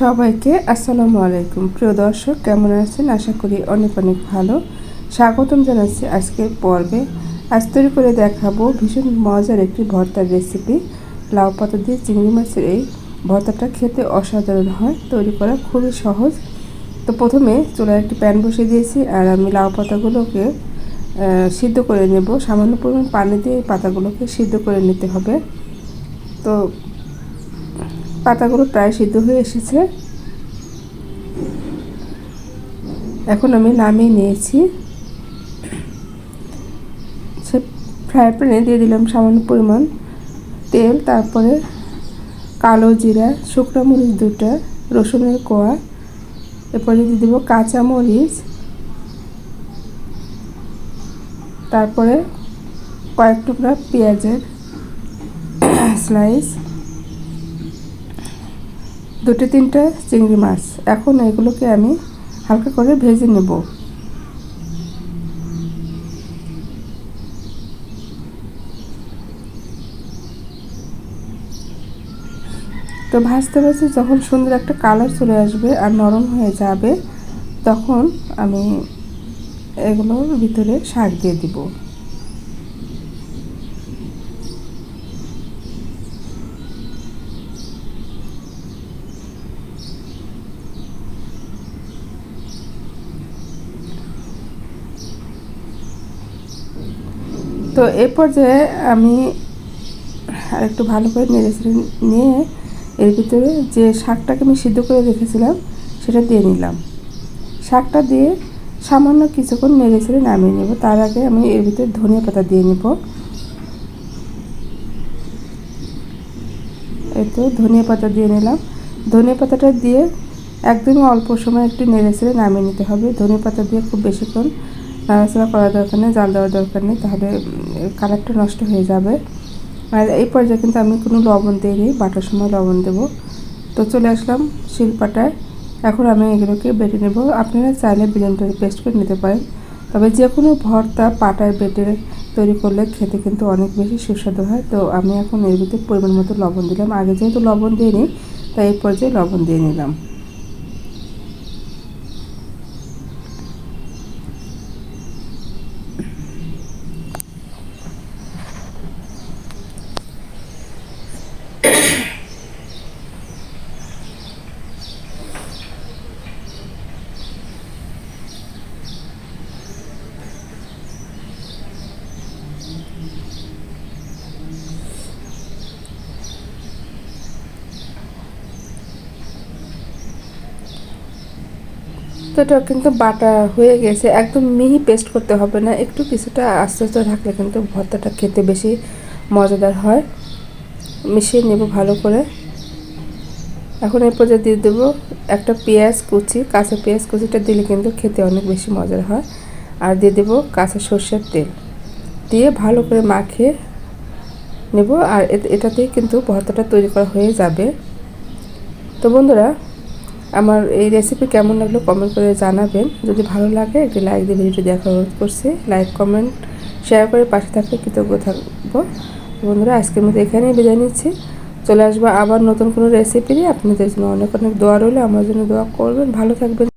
সবাইকে আসসালামু আলাইকুম। প্রিয় দর্শক, কেমন আছেন? আশা করি অনেক অনেক ভালো। স্বাগতম জানাচ্ছি আজকের পর্বে। আজ তৈরি করে দেখাবো ভীষণ মজার একটি ভর্তার রেসিপি লাউ পাতা দিয়ে চিংড়ি মাছের এই ভর্তাটা খেতে অসাধারণ হয়। তৈরি করা খুবই সহজ। তো প্রথমে চুলায় একটি প্যান বসিয়ে দিয়েছি আর আমি লাউ পাতাগুলোকে সিদ্ধ করে নেব। সামান্য পরিমাণ পানি দিয়ে পাতাগুলোকে সিদ্ধ করে নিতে হবে। তো পাতাগুলো প্রায় সিদ্ধ হয়ে এসেছে। এখন আমি নামিয়ে নিয়েছি। সে ফ্রাই প্যানে দিয়ে দিলাম সামান্য পরিমাণ তেল, তারপরে কালো জিরা, শুকনো মরিচ দুটা, রসুনের কোয়া, এরপরে দিয়ে দেবো কাঁচা মরিচ। তারপরে কয়েক টুকরা পেঁয়াজের স্লাইস দুটো তিনটে চিংড়ি মাছ। এখন এগুলোকে আমি হালকা করে ভেজে নেব। তো ভাজতে ভাজতে যখন সুন্দর একটা কালার চলে আসবে আর নরম হয়ে যাবে, তখন আমি এগুলোর ভিতরে শাক দিয়ে দিব। তো এ পর্যায়ে আমি আর একটু ভালো করে নেড়ে নিয়ে এর ভিতরে যে শাকটাকে আমি সিদ্ধ করে রেখেছিলাম, সেটা দিয়ে নিলাম। শাকটা দিয়ে সামান্য কিছুক্ষণ নেড়ে নামিয়ে নেব। তার আগে আমি এর ভিতরে ধনিয়া পাতা দিয়ে নেব। এই তো ধনিয়া পাতা দিয়ে নিলাম। ধনিয়া পাতাটা দিয়ে একদমই অল্প সময় একটু নেড়ে ছেড়ে নামিয়ে নিতে হবে। ধনিয়া পাতা দিয়ে খুব বেশিক্ষণ নাড়াচাড়া করার দরকার নেই, জাল দেওয়ার দরকার নেই, তাহলে কালারটা নষ্ট হয়ে যাবে। আর এই পর্যায়ে কিন্তু আমি কোনো লবণ দিইনি, বাটার সময় লবণ দেবো। তো চলে আসলাম শিলপাটায়। এখন আমি এগুলোকে বেটে নেব। আপনারা চাইলে ব্লেন্ডারে পেস্ট করে নিতে পারেন। তবে যে কোনো ভর্তা পাটায় বেটে তৈরি করলে খেতে কিন্তু অনেক বেশি সুস্বাদু হয়। তো আমি এখন এর ভিতরে পরিমাণ মতো লবণ দিলাম। আগে যেহেতু লবণ দিইনি, তাই এই পর্যায়ে লবণ দিয়ে নিলাম। এটা কিন্তু বাটা হয়ে গেছে। একদম মিহি পেস্ট করতে হবে না। একটু কিছুটা আস্তে আস্তে রাখলে কিন্তু ভর্তাটা খেতে বেশি মজাদার হয়। মিশিয়ে নেব ভালো করে। এখন এর পর্যায়ে দিয়ে দেবো একটা পেঁয়াজ কুচি। কাঁচা পেঁয়াজ কুচিটা দিলে কিন্তু খেতে অনেক বেশি মজার হয়। আর দিয়ে দেবো কাঁচা সর্ষের তেল। দিয়ে ভালো করে মাখিয়ে নেব। আর এটাতেই কিন্তু ভর্তাটা তৈরি করা হয়ে যাবে। তো বন্ধুরা আমার এই রেসিপি কেমন লাগল কমেন্ট করে জানাবেন। যদি ভালো লাগে, একটি লাইক দিয়ে ভিডিওটি দেখা অনুরোধ করছি। লাইক কমেন্ট শেয়ার করে পাশে থাকলে কৃতজ্ঞ থাকব। বন্ধুরা, আজকের মতো এখানেই বিদায় নিচ্ছি। চলে আসব আবার নতুন কোনো রেসিপি দিয়ে আপনাদের জন্য অনেক অনেক দোয়া রইলে। আমার জন্য দোয়া করবেন। ভালো থাকবেন।